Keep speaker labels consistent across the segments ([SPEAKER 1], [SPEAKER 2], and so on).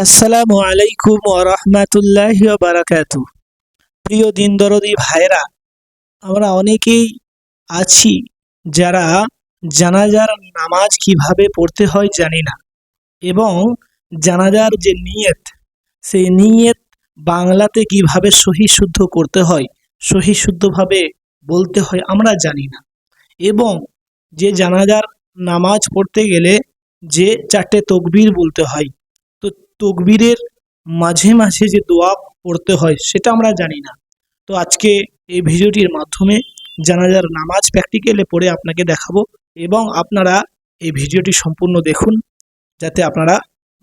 [SPEAKER 1] আসসালামু আলাইকুম ওরহমাতুল্লাহ বারাকাতু প্রিয় দিন দরদি ভাইরা আমরা অনেকেই আছি যারা জানাজার নামাজ কীভাবে পড়তে হয় জানি না এবং জানাজার যে নিয়ত, সেই নিয়ত বাংলাতে কীভাবে সহি শুদ্ধ করতে হয় সহি শুদ্ধভাবে বলতে হয় আমরা জানি না। এবং যে জানাজার নামাজ পড়তে গেলে যে চারটে তকবির বলতে হয় তকবীরের মাঝে মাঝে যে দোয়া পড়তে হয়, সেটা আমরা জানি না। তো আজকে এই ভিডিওটির মাধ্যমে জানাজার নামাজ প্র্যাকটিক্যালে পড়ে আপনাকে দেখাবো এবং আপনারা এই ভিডিওটি সম্পূর্ণ দেখুন, যাতে আপনারা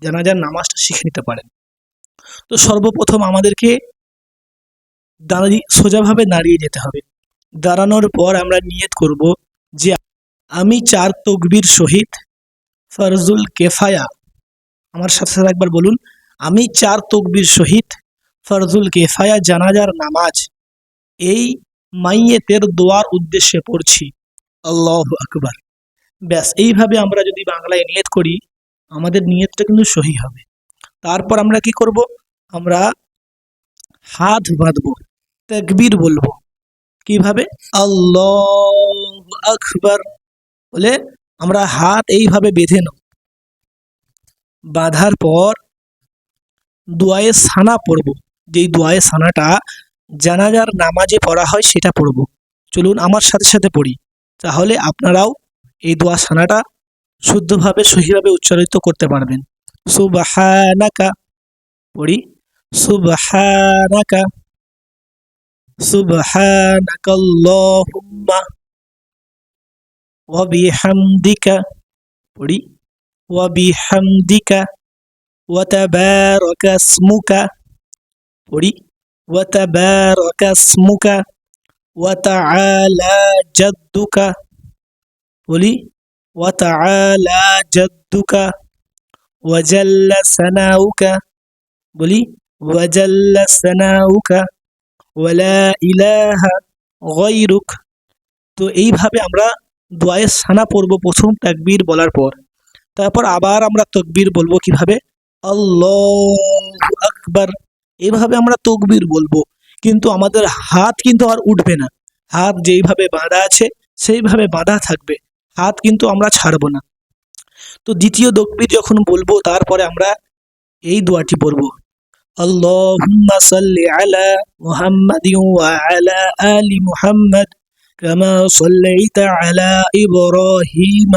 [SPEAKER 1] জানাজার নামাজটা শিখে নিতে পারেন। তো সর্বপ্রথম আমাদেরকে দাঁড়িয়ে সোজাভাবে দাঁড়িয়ে যেতে হবে। দাঁড়ানোর পর আমরা নিয়ত করব যে, আমি চার তকবীর সহিত ফরজুল কেফায়া আমার সাথে সাথে একবার বলুন, আমি চার তকবির সহিত ফরজুল কেফায়া জানাজার নামাজ, এই মাইয়েতের দোয়ার উদ্দেশ্যে পড়ছি। আল্লাহ আকবার। ব্যাস, এইভাবে আমরা যদি বাংলায় নিয়ত করি, আমাদের নিয়তটা কিন্তু সহি হবে। তারপর আমরা কি করব? আমরা হাত বাঁধবো, তাকবীর বলব। কীভাবে? আল্লাহ আকবার। বলে আমরা হাত এইভাবে বেঁধে নেব বাঁধার পর দোয়ায়ে সানা পড়ব। যেই দোয়ায়ে সানাটা জানাজার নামাজে পড়া হয়, সেটা পড়ব। চলুন আমার সাথে সাথে পড়ি। তাহলে আপনারাও এই দোয়া সানাটা শুদ্ধভাবে, সহিভাবে উচ্চারিত করতে পারবেন। সুবাহানাকা, পড়ি। সুবহানাকা, সুবহানাকাল্লাহুম্মা, ওয়া বিহামদিকা, পড়ি। ওয়া বিহামদিকা ওয়া তাবারাকা ইসমুকা পড়ি ওয়া তাবারাকা ইসমুকা ওয়া তাআলা জাদ্দুকা বলি ওয়া তাআলা জাদ্দুকা ওয়া জাল্লা সানাউকা বলি ওয়া জাল্লা সানাউকা ওয়ালা ইলাহা গায়রুক তো এইভাবে আমরা দোয়ায়ে সানা পড়ব প্রথম তাকবীর বলার পর। তারপর আবার আমরা তকবীর বলবো কিভাবে আল্লাহু আকবার এইভাবে আমরা তকবীর বলবো কিন্তু আমাদের হাত কিন্তু আর উঠবে না হাত যেইভাবে বাঁধা আছে সেইভাবে বাঁধা থাকবে হাত কিন্তু আমরা ছাড়বো না তো দ্বিতীয় তকবীর যখন বলবো তারপরে আমরা এই দোয়াটি পড়বো আল্লাহুম্মা সাল্লি আলা মুহাম্মাদিন ওয়া আলা আলি মুহাম্মাদ كما صليت على إبراهيم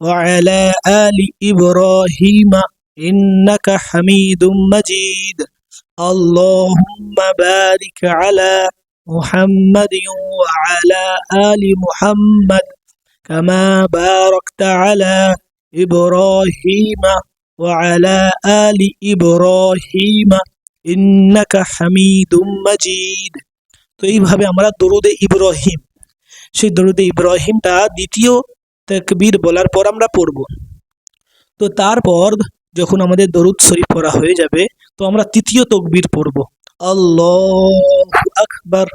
[SPEAKER 1] وعلى آل إبراهيم إنك حميد مجيد اللهم بارك على محمد وعلى آل محمد كما باركت على إبراهيم وعلى آل إبراهيم إنك حميد مجيد তো এইভাবে আমরা দরুদে ইব্রাহিম সেই দরুদে ইব্রাহিমটা দ্বিতীয় তাকবীর বলার পর আমরা পড়ব। তো তারপর যখন আমাদের দরুদ শরীফ পড়া হয়ে যাবে, তো আমরা তৃতীয় তকবীর পড়ব। আল্লাহ আকবার।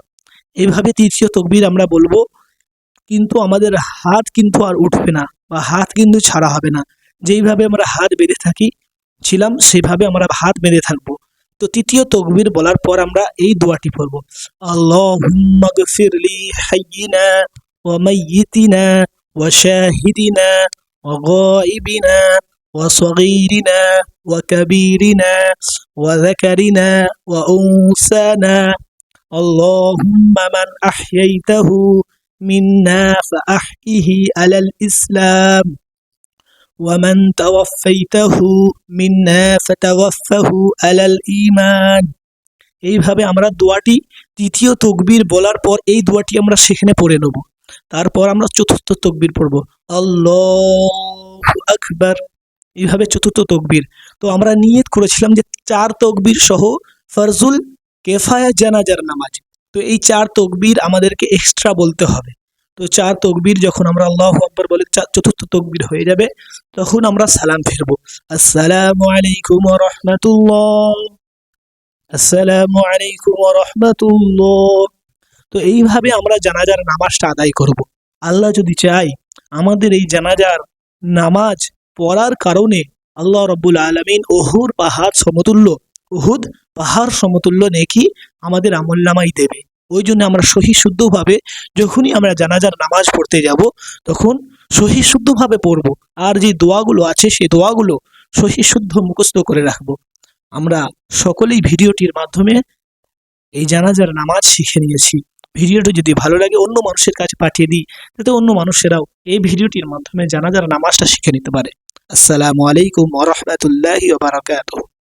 [SPEAKER 1] এইভাবে তৃতীয় তকবীর আমরা বলব, কিন্তু আমাদের হাত কিন্তু আর উঠবে না বা হাত কিন্তু ছাড়া হবে না। যেইভাবে আমরা হাত বেঁধে থাকি, ছিলাম, সেভাবে আমরা হাত বেঁধে থাকব। তো তৃতীয় তকবীর বলার পর আমরা এই দোয়াটি পড়ব। আল্লাহুম্মা গফিরলি হাইয়িনা ওয়া মাইয়িতিনা ওয়া শাহিদিনা ওয়া গায়িবিনা ওয়া সগীরিনা ওয়া কাবীরিনা ওয়া যাকারিনা ওয়া উনসানা اللهم من أحييته منا فأحيه على الإسلام ومن توفيته منا فتوفه على الإيمان এইভাবে আমরা দোয়াটি তৃতীয় তকবীর বলার পর এই দোয়াটি আমরা সেখানে পড়ে নেব তারপর আমরা চতুর্থ তকবির পড়ব। আল্লাহ এইভাবে চতুর্থ তকবির। তো আমরা নিয়ত করেছিলাম যে চার তকবির সহ ফরজুল কেফায়া জানাজার নামাজ। তো এই চার তকবির আমাদেরকে এক্সট্রা বলতে হবে। তো চার তকবির যখন আমরা আল্লাহ আকবর বলে চতুর্থ তকবির হয়ে যাবে, তখন আমরা সালাম ফিরবো। আসসালামু আলাইকুম রাহমাতুল্লাহ। আসসালামু আলাইকুম রাহমাতুল্লাহ। তো এইভাবে আমরা জানাজার নামাজটা আদায় করব। আল্লাহ যদি চাই আমাদের এই জানাজার নামাজ পড়ার কারণে আল্লাহ রব্বুল আলমিন ওহুর পাহাড় সমতুল্য উহুদ পাহাড় সমতুল্য নেকি আমাদের আমল্লামাই দেবে। ওই জন্য আমরা সহি শুদ্ধভাবে যখনই আমরা জানাজার নামাজ পড়তে যাব, তখন সহি শুদ্ধভাবে পড়ব। আর যে দোয়াগুলো আছে সেই দোয়াগুলো সহি শুদ্ধ মুখস্থ করে রাখব। আমরা সকলেই ভিডিওটির মাধ্যমে এই জানাজার নামাজ শিখে নিয়েছি। ভিডিওটি যদি ভালো লাগে, অন্য মানুষের কাছে পাঠিয়ে দিই। যাতে অন্য মানুষেরাও এই ভিডিওটির মাধ্যমে জানাজার নামাজটা শিখে নিতে পারে। আসসালামু আলাইকুম ওরহমতুল্লাহি বারাকাতুহ।